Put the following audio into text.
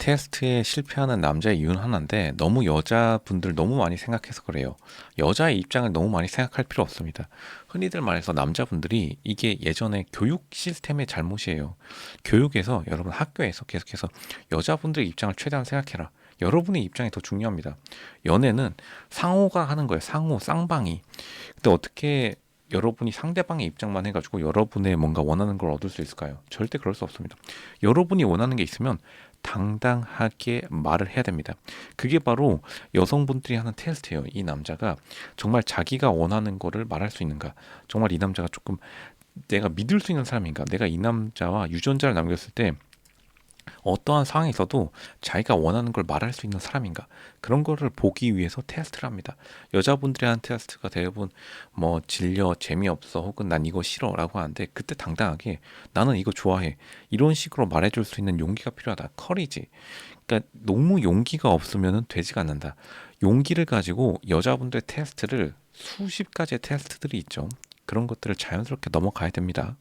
테스트에 실패하는 남자의 이유는 하나인데 너무 여자분들 너무 많이 생각해서 그래요. 여자의 입장을 너무 많이 생각할 필요 없습니다. 흔히들 말해서 남자분들이 이게 예전에 교육 시스템의 잘못이에요. 교육에서 여러분 학교에서 계속해서 여자분들의 입장을 최대한 생각해라. 여러분의 입장이 더 중요합니다. 연애는 상호가 하는 거예요. 상호, 쌍방이. 근데 어떻게 여러분이 상대방의 입장만 해가지고 여러분의 뭔가 원하는 걸 얻을 수 있을까요? 절대 그럴 수 없습니다. 여러분이 원하는 게 있으면 당당하게 말을 해야 됩니다. 그게 바로 여성분들이 하는 테스트예요. 이 남자가 정말 자기가 원하는 거를 말할 수 있는가? 정말 이 남자가 조금 내가 믿을 수 있는 사람인가? 내가 이 남자와 유전자를 남겼을 때 어떠한 상황에 있어도 자기가 원하는 걸 말할 수 있는 사람인가 그런 거를 보기 위해서 테스트를 합니다. 여자분들이 하는 테스트가 대부분 뭐 질려 재미없어 혹은 난 이거 싫어라고 하는데 그때 당당하게 나는 이거 좋아해 이런 식으로 말해줄 수 있는 용기가 필요하다. 커리지. 그러니까 너무 용기가 없으면 되지가 않는다. 용기를 가지고 여자분들의 테스트를 수십 가지의 테스트들이 있죠. 그런 것들을 자연스럽게 넘어가야 됩니다.